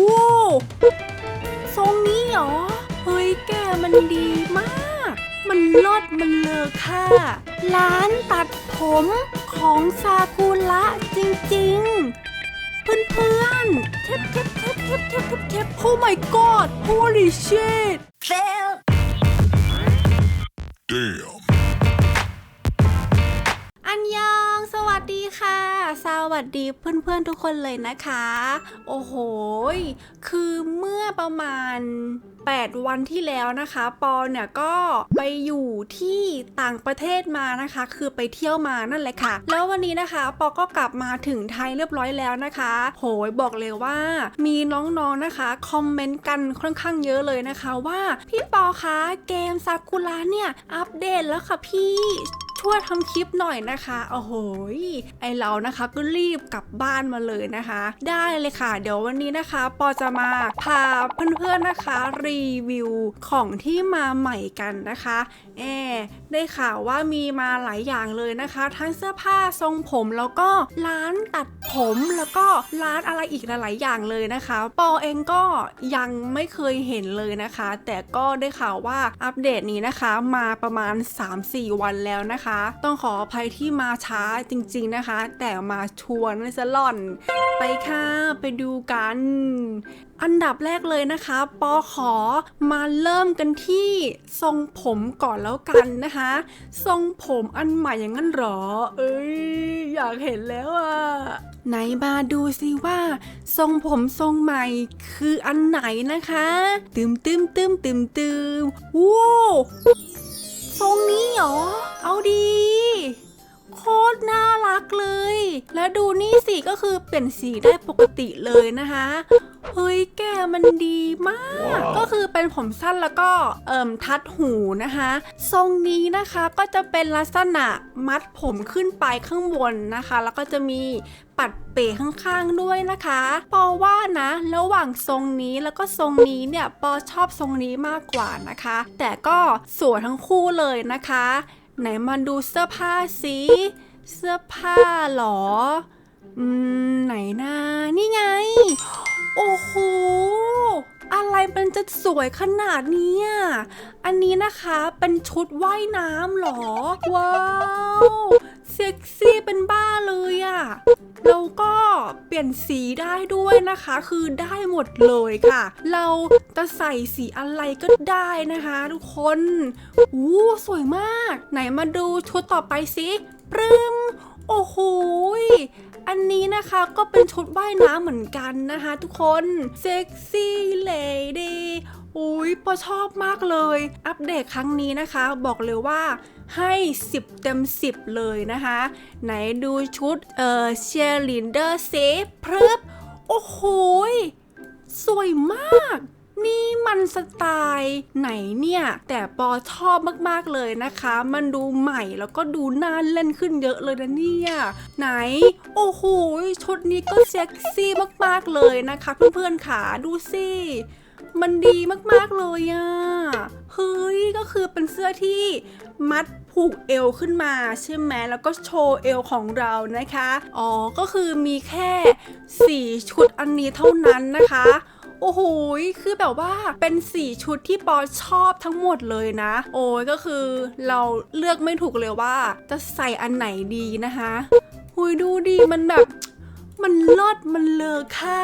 ว้าวทรงนี้เหรอ เฮ้ยแกมันดีมาก มันเลิศมันเลอค่าร้านตัดผมของซากุระจริงๆ เพื่อนๆเทปเทปเทปเทปเทปเทปเทป Oh my god holy shit Damn. อันยอง สวัสดีค่ะ สวัสดีเพื่อนๆทุกคนเลยนะคะ โอ้โห คือเมื่อประมาณ 8 วันที่แล้วนะคะ ปอเนี่ยก็ไปอยู่ที่ต่างประเทศมานะคะ คือไปเที่ยวมานั่นแหละค่ะ แล้ววันนี้นะคะ ปอก็กลับมาถึงไทยเรียบร้อยแล้วนะคะ โหยบอกเลยว่า มีน้องๆนะคะ คอมเมนต์กันค่อนข้างเยอะเลยนะคะว่า พี่ปอคะเกมซากุระเนี่ย อัปเดตแล้วค่ะพี่ ช่วยทำคลิปหน่อยนะคะโอ้โหไอเรานะคะก็รีบกลับบ้านมาเลยนะคะ ได้เลยค่ะ เดี๋ยววันนี้นะคะ ปอจะมาพาเพื่อนๆนะคะ รีวิวของที่มาใหม่กันนะคะแอ ได้ข่าวว่ามีมาหลายอย่างเลยนะคะ ทั้งเสื้อผ้าทรงผมแล้วก็ร้านตัดผมแล้วก็ร้านอะไรอีกหลาย ๆ อย่างเลยนะคะ ปอเองก็ยังไม่เคยเห็นเลยนะคะ แต่ก็ได้ข่าวว่าอัปเดตนี้นะคะมาประมาณ 3-4 วันแล้วนะคะ ต้องขออภัยที่มาช้าจริง ๆ นะคะ แต่มาชวนนะจะล่อน ไปค่ะ ไปดูกัน อันดับแรกเลยนะคะปอขอมาเริ่มกันที่ทรงผมก่อนแล้วกันนะคะ ทรงผมอันใหม่อย่างนั้นหรอ เอ้ยอยากเห็นแล้วอะไหนมาดูสิว่า ทรงผมทรงใหม่คืออันไหนนะคะ ตึมตึมตึมตึมตึมว้าวทรงนี้เหรอ เอาดี คตรน่ารักเลย แล้วดูนี่สิก็คือเปลี่ยนสีได้ปกติเลยนะคะเฮ้ยแกมันดีมาก ก็คือเป็นผมสั้นแล้วก็เอิ่มทัดหูนะคะ ทรงนี้นะคะก็จะเป็นลักษณะมัดผมขึ้นไปข้างบนนะคะ แล้วก็จะมีปัดเป๋ข้างๆด้วยนะคะปอว่านะ ระหว่างทรงนี้แล้วก็ทรงนี้เนี่ยปอชอบทรงนี้มากกว่านะคะ แต่ก็สวยทั้งคู่เลยนะคะ ไหนมาดูเสื้อผ้าสิเสื้อผ้าหรอ อืม ไหนนะนี่ไง โอ้โห อะไรมันจะสวยขนาดนี้อะอันนี้นะคะเป็นชุดว่ายน้ำหรอ ว้าว เซ็กซี่เป็นบ้าเลยอะแล้วก็ ปลี่ยนสีได้ด้วยนะคะ คือได้หมดเลยค่ะ เราจะใส่สีอะไรก็ได้นะคะทุกคนอู้สวยมาก ไหนมาดูชุดต่อไปสิปรึมโอ้โหอันนี้นะคะก็เป็นชุดว่ายน้ำเหมือนกันนะคะทุกคนเซ็กซี่เลดี้อุ้ยปอชอบมากเลย อัปเดตครั้งนี้นะคะ บอกเลยว่า ให้ 10 เต็ม 10 เลยนะคะ ไหนดูชุดเอ่อเชียร์ลินเดอร์เซฟพรึบโอ้โหสวยมาก นี่มันสไตล์ไหนเนี่ย แต่ปอชอบมากๆเลยนะคะ มันดูใหม่แล้วก็ดูน่าเล่นขึ้นเยอะเลยนะเนี่ย ไหน โอ้โหชุดนี้ก็เซ็กซี่มากๆเลยนะคะ เพื่อนๆขาดูสิ มันดีมากๆเลยอะเฮ้ย ก็คือเป็นเสื้อที่มัดผูกเอวขึ้นมาใช่ไหมแล้วก็โชว์เอวของเรานะคะ อ๋อ ก็คือมีแค่ 4 ชุดอันนี้เท่านั้นนะคะโอ้โห คือแบบว่าเป็นสีชุดที่ปอชอบทั้งหมดเลยนะ โอ้ยก็คือเราเลือกไม่ถูกเลยว่า จะใส่อันไหนดีนะคะ หุยดูดีมันแบบ มันเลิศมันเลอค่า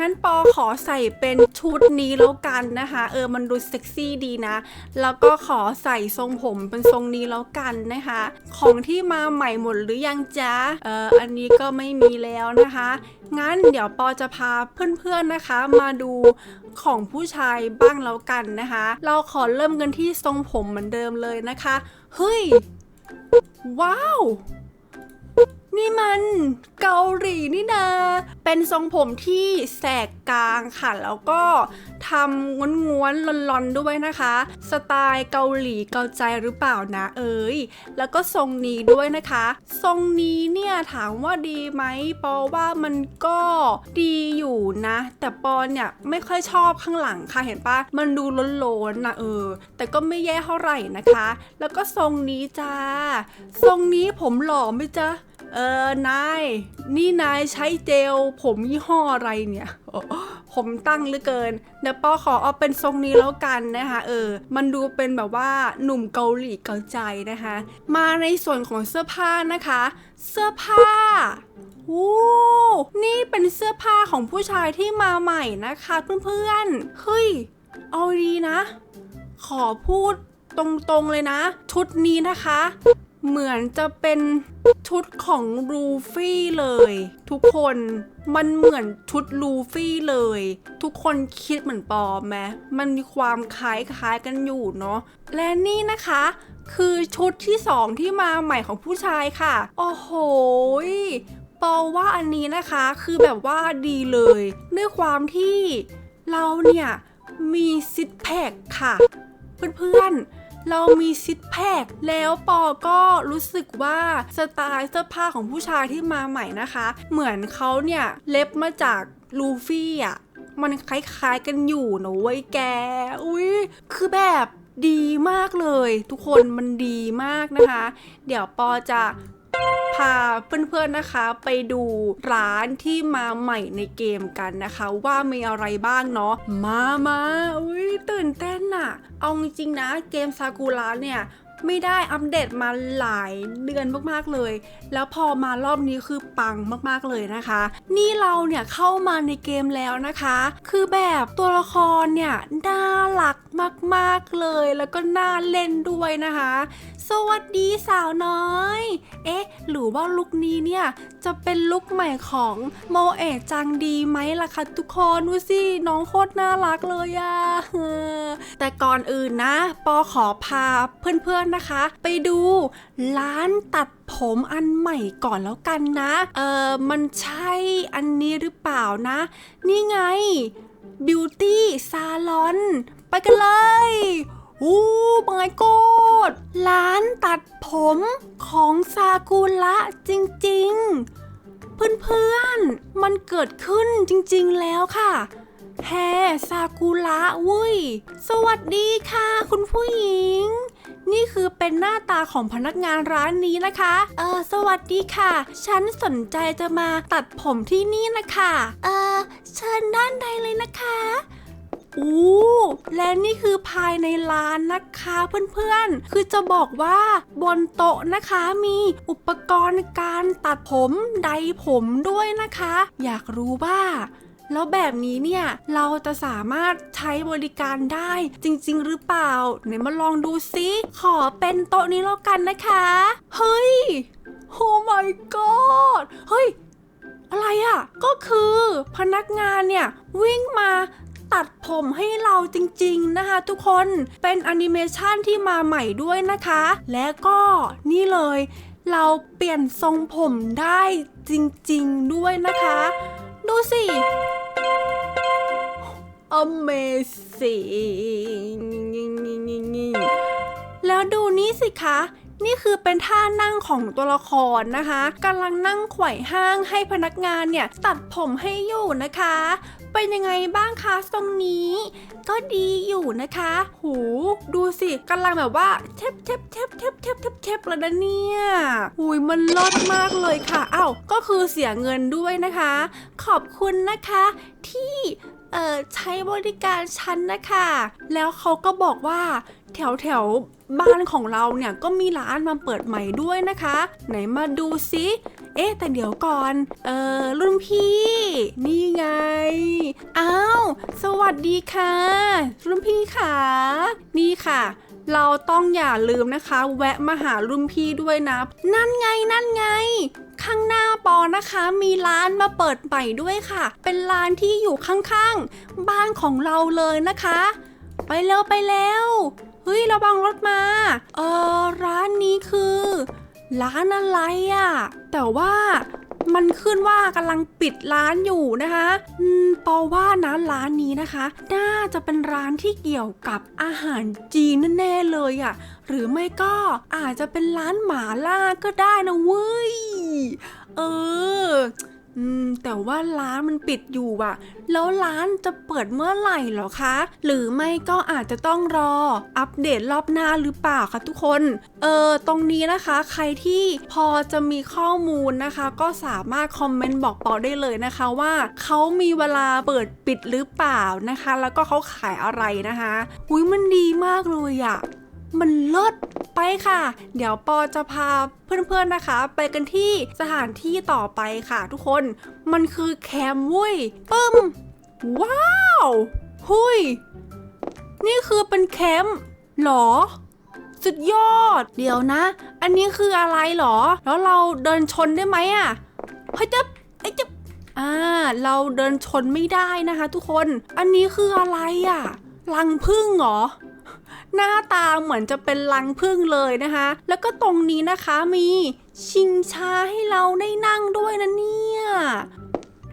งั้นปอขอใส่เป็นชุดนี้แล้วกันนะคะ เออมันดูเซ็กซี่ดีนะ แล้วก็ขอใส่ทรงผมเป็นทรงนี้แล้วกันนะคะ ของที่มาใหม่หมดหรือยังจ๊ะเอออันนี้ก็ไม่มีแล้วนะคะ งั้นเดี๋ยวปอจะพาเพื่อนๆนะคะ มาดูของผู้ชายบ้างแล้วกันนะคะ เราขอเริ่มกันที่ทรงผมเหมือนเดิมเลยนะคะ เฮ้ย ว้าว นี่มันเกาหลีนี่นา เป็นทรงผมที่แสกกลางค่ะ แล้วก็ทำง้วนๆลอนๆด้วยนะคะ สไตล์เกาหลีเกาใจหรือเปล่านะเอ้ยแล้วก็ทรงนี้ด้วยนะคะ ทรงนี้เนี่ยถามว่าดีไหมปอว่ามันก็ดีอยู่นะ แต่ปอเนี่ยไม่ค่อยชอบข้างหลังค่ะเห็นปะมันดูล้นๆนะเออ แต่ก็ไม่แย่เท่าไหร่นะคะ แล้วก็ทรงนี้จ้า ทรงนี้ผมหล่อไหมจ๊ะ เออนาย นี่นายใช้เจล ผมยี่ห้ออะไรเนี่ย ผมตั้งเหลือเกิน เดี๋ยวปอขอเอาเป็นทรงนี้แล้วกันนะคะ เออ มันดูเป็นแบบว่าหนุ่มเกาหลีเกาใจนะคะ มาในส่วนของเสื้อผ้านะคะ เสื้อผ้าโอ้นี่เป็นเสื้อผ้าของผู้ชายที่มาใหม่นะคะเพื่อนๆ เฮ้ย เอาดีนะ ขอพูดตรงๆเลยนะ ชุดนี้นะคะ เหมือนจะเป็นชุดของลูฟี่เลย ทุกคนมันเหมือนชุดลูฟี่เลย ทุกคนคิดเหมือนปอไหมมันมีความคล้ายคล้ายๆกันอยู่เนาะและนี่นะคะ คือชุดที่สองที่มาใหม่ของผู้ชายค่ะ โอ้โหยปอว่าอันนี้นะคะคือแบบว่าดีเลยด้วยความที่เราเนี่ยมีซิทแพคค่ะ เพื่อนๆ เรามีซิทแพคแล้วปอก็รู้สึกว่าสไตล์เสื้อผ้าของผู้ชายที่มาใหม่นะคะ เหมือนเขาเนี่ยเล็บมาจากลูฟี่อะมันคล้ายๆกันอยู่นะเว้ยแก อุ้ยคือแบบดีมากเลย ทุกคนมันดีมากนะคะ เดี๋ยวปอจะพาเพื่อนๆนะคะไปดูร้านที่มาใหม่ในเกมกันนะคะ ว่ามีอะไรบ้างเนาะมามาอุ้ยตื่นเต้น เอาจริงๆนะเกมซากุระเนี่ย ไม่ได้อัปเดตมาหลายเดือนมากๆเลย แล้วพอมารอบนี้คือปังมากๆเลยนะคะ นี่เราเนี่ยเข้ามาในเกมแล้วนะคะ คือแบบตัวละครเนี่ยน่ารักมากๆเลย แล้วก็น่าเล่นด้วยนะคะ สวัสดีสาวน้อย เอ๊ะ หรือว่าลุคนี้เนี่ยจะเป็นลุคใหม่ของโมเอะจังดีไหมล่ะคะทุกคนดูสิน้องโคตรน่ารักเลยอะแต่ก่อนอื่นนะ ปอขอพาเพื่อนๆนะคะ ไปดูร้านตัดผมอันใหม่ก่อนแล้วกันนะ เออมันใช่อันนี้หรือเปล่านะ นี่ไง Beauty Salon ไปกันเลยโอ้ my god ร้านตัดผมของซากุระจริงๆ เพื่อนๆ มันเกิดขึ้นจริงๆแล้วค่ะแฮซากุระวุ้ย สวัสดีค่ะ คุณผู้หญิง นี่คือเป็นหน้าตาของพนักงานร้านนี้นะคะ เออสวัสดีค่ะ ฉันสนใจจะมาตัดผมที่นี่นะคะ เออเชิญด้านใดเลยนะคะอู้และนี่คือภายในร้านนะคะเพื่อนๆ คือจะบอกว่าบนโต๊ะนะคะมีอุปกรณ์การตัดผม ไดผมด้วยนะคะ อยากรู้ว่า แล้วแบบนี้เนี่ยเราจะสามารถใช้บริการได้จริง ๆ หรือเปล่าไหนมาลองดูซิขอเป็นโต๊ะนี้แล้วกันนะคะ เฮ้ย โอ้ my god เฮ้ย อะไรอะ่ะ ก็คือพนักงานเนี่ย วิ่งมาตัดผมให้เราจริงๆนะคะทุกคนเป็นแอนิเมชันที่มาใหม่ด้วยนะคะ และก็นี่เลย เราเปลี่ยนทรงผมได้จริงๆด้วยนะคะ ดูสิ Amazing แล้วดูนี่สิคะ นี่คือเป็นท่านั่งของตัวละครนะคะกำลังนั่งไขว่ห้างให้พนักงานเนี่ย ตัดผมให้อยู่นะคะ เป็นยังไงบ้างคะทรงนี้ ก็ดีอยู่นะคะ หูดูสิกำลังแบบว่าเทปเทปเทปเทปเทปเทปเทปแล้วนะเนี่ยหุยมันลดมากเลยค่ะอ้าวก็คือเสียเงินด้วยนะคะ ขอบคุณนะคะ ที่ เออใช้บริการฉันนะคะ แล้วเขาก็บอกว่าแถวแถวบ้านของเราเนี่ยก็มีร้านมาเปิดใหม่ด้วยนะคะ ไหนมาดูซิเอ๊ะแต่เดี๋ยวก่อน เออรุ่นพี่ นี่ไง อ้าว สวัสดีค่ะ รุ่นพี่ค่ะ นี่ค่ะ เราต้องอย่าลืมนะคะ แวะมาหารุ่นพี่ด้วยนะ นั่นไงนั่นไง ข้างหน้าปอนะคะ มีร้านมาเปิดใหม่ด้วยค่ะ เป็นร้านที่อยู่ข้างๆ บ้านของเราเลยนะคะ ไปเร็วไปแล้วเฮ้ยระวังรถมา เออร้านนี้คือ ร้านอะไรอะ่ะ แต่ว่า มันขึ้นว่ากำลังปิดร้านอยู่นะคะอืมปอว่านะร้านนี้นะคะ น่าจะเป็นร้านที่เกี่ยวกับอาหารจีนแน่ๆเลยอะ่ะ หรือไม่ก็อาจจะเป็นร้านหมาล่าก็ได้นะเว้ย เออ อืมแต่ว่าร้านมันปิดอยู่อะแล้วร้านจะเปิดเมื่อไหร่หรอคะ หรือไม่ก็อาจจะต้องรอ อัปเดตรอบหน้าหรือเปล่าคะทุกคน เออตรงนี้นะคะ ใครที่พอจะมีข้อมูลนะคะ ก็สามารถคอมเมนต์บอกปอได้เลยนะคะว่าเขามีเวลาเปิดปิดหรือเปล่านะคะ แล้วก็เขาขายอะไรนะคะ อุ้ยมันดีมากเลยอะมันเลิศ ไปค่ะ เดี๋ยวปอจะพาเพื่อนๆนะคะ ไปกันที่สถานที่ต่อไปค่ะทุกคน มันคือแคมป์เว้ยปึ้ม ว้าวหุยนี่คือเป็นแคมป์เหรอ สุดยอด เดี๋ยวนะ อันนี้คืออะไรเหรอ แล้วเราเดินชนได้ไหมอะเฮ้ยจะไอ้จะอ่า เราเดินชนไม่ได้นะคะ ทุกคน อันนี้คืออะไรอะรังพึ่งเหรอ หน้าตาเหมือนจะเป็นรังพึ่งเลยนะคะ แล้วก็ตรงนี้นะคะมีชิงช้าให้เราได้นั่งด้วยนะเนี่ย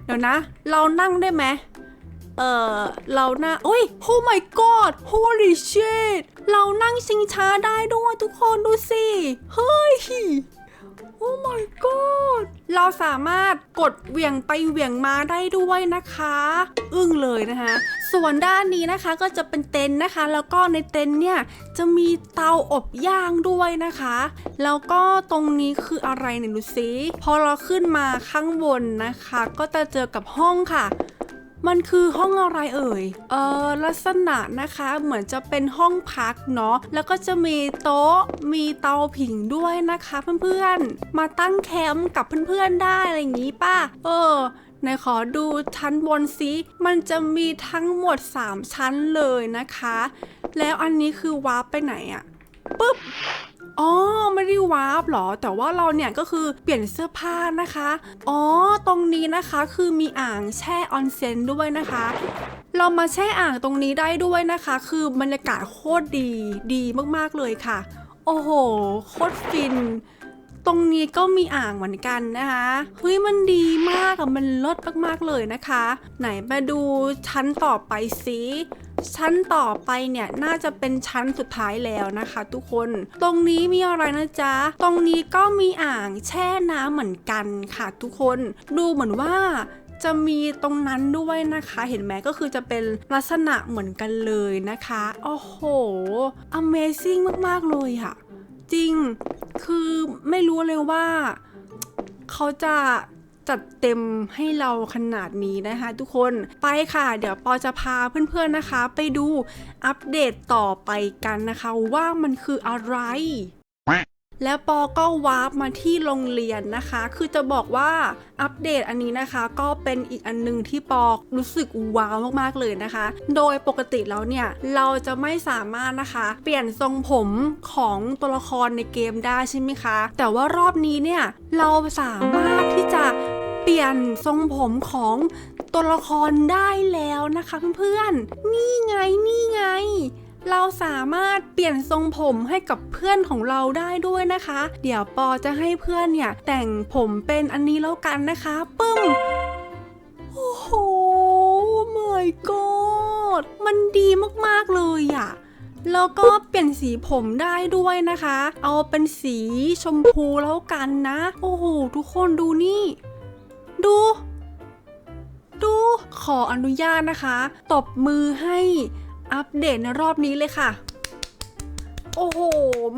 เดี๋ยวนะ เรานั่งได้ไหมเออเราน่าโอ้ย oh my god holy shit เรานั่งชิงช้าได้ด้วยทุกคนดูสิ เฮ้ย โอ้ my god เราสามารถกดเหวี่ยงไปเหวี่ยงมาได้ด้วยนะคะ อึ้งเลยนะคะ ส่วนด้านนี้นะคะก็จะเป็นเต็นท์นะคะ แล้วก็ในเต็นท์เนี่ยจะมีเตาอบย่างด้วยนะคะ แล้วก็ตรงนี้คืออะไรเนี่ยดูสิพอเราขึ้นมาข้างบนนะคะ ก็จะเจอกับห้องค่ะ มันคือห้องอะไรเอ่ย เออลักษณะนะคะเหมือนจะเป็นห้องพักเนาะ แล้วก็จะมีโต๊ะ มีเตาผิงด้วยนะคะเพื่อนๆ มาตั้งแคมป์กับเพื่อนๆได้อะไรอย่างนี้ป่ะ เออไหนขอดูชั้นบนซิ มันจะมีทั้งหมด 3 ชั้นเลยนะคะ แล้วอันนี้คือวาร์ปไปไหนอะปึ๊บ อ๋อไม่ได้วาร์ปหรอ แต่ว่าเราเนี่ยก็คือเปลี่ยนเสื้อผ้านะคะ อ๋อ ตรงนี้นะคะคือมีอ่างแช่ออนเซนด้วยนะคะ เรามาแช่อ่างตรงนี้ได้ด้วยนะคะ คือบรรยากาศโคตรดีดีมากๆเลยค่ะ โอ้โห โคตรฟินตรงนี้ก็มีอ่างเหมือนกันนะคะเฮ้ยมันดีมากอะมันลิศมากๆเลยนะคะ ไหนมาดูชั้นต่อไปสิ ชั้นต่อไปเนี่ยน่าจะเป็นชั้นสุดท้ายแล้วนะคะ ทุกคน ตรงนี้มีอะไรนะจ๊ะ ตรงนี้ก็มีอ่างแช่น้ำเหมือนกันค่ะ ทุกคน ดูเหมือนว่าจะมีตรงนั้นด้วยนะคะ เห็นไหมก็คือจะเป็นลักษณะเหมือนกันเลยนะคะ โอ้โห Amazing มาก ๆ เลยอะจริง คือไม่รู้เลยว่า เขาจะ จัดเต็มให้เราขนาดนี้นะคะทุกคนไปค่ะ เดี๋ยวปอจะพาเพื่อนๆนะคะ ไปดูอัปเดตต่อไปกันนะคะว่ามันคืออะไร แล้วปอก็วาร์ปมาที่โรงเรียนนะคะ คือจะบอกว่าอัปเดตอันนี้นะคะก็เป็นอีกอันหนึงที่ปอรู้สึกว้าวมากๆเลยนะคะ โดยปกติแล้วเนี่ยเราจะไม่สามารถนะคะ เปลี่ยนทรงผมของตัวละครในเกมได้ใช่ไหมคะ แต่ว่ารอบนี้เนี่ยเราสามารถที่จะ เปลี่ยนทรงผมของตัวละครได้แล้วนะคะเพื่อนๆ นี่ไงนี่ไง เราสามารถเปลี่ยนทรงผมให้กับเพื่อนของเราได้ด้วยนะคะ เดี๋ยวปอจะให้เพื่อนเนี่ย แต่งผมเป็นอันนี้แล้วกันนะคะปึ้มโอ้โห my god มันดีมากๆเลยอะแล้วก็เปลี่ยนสีผมได้ด้วยนะคะ เอาเป็นสีชมพูแล้วกันนะ โอ้โห ทุกคนดูนี่ ดู ดูขออนุญาตนะคะ ตบมือให้อัปเดตในรอบนี้เลยค่ะ โอ้โห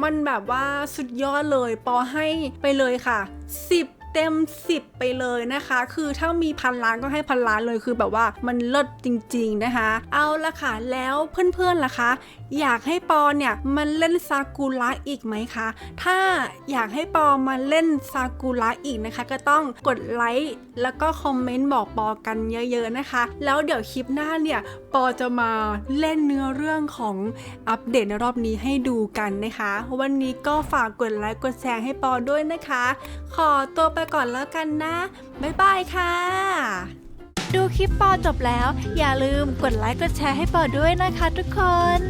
มันแบบว่าสุดยอดเลย ปอให้ไปเลยค่ะ 10 เต็ม 10 ไปเลยนะคะ คือถ้ามีพันล้านก็ให้พันล้านเลยคือแบบว่ามันเลิศจริง ๆนะคะ เอาละค่ะ แล้วเพื่อนๆล่ะคะ อยากให้ปอเนี่ยมันเล่นซากุระอีกไหมคะ ถ้าอยากให้ปอมาเล่นซากุระอีกนะคะ ก็ต้องกดไลค์แล้วก็คอมเมนต์บอกปอกันเยอะ ๆนะคะ แล้วเดี๋ยวคลิปหน้าเนี่ยปอจะมาเล่นเนื้อเรื่องของอัปเดตในรอบนี้ให้ดูกันนะคะ วันนี้ก็ฝากกดไลค์กดแชร์ให้ปอด้วยนะคะ ขอตัวไปก่อนแล้วกันนะ บ๊ายบายค่ะ ดูคลิปปอจบแล้ว อย่าลืมกดไลค์กดแชร์ให้ปอด้วยนะคะทุกคน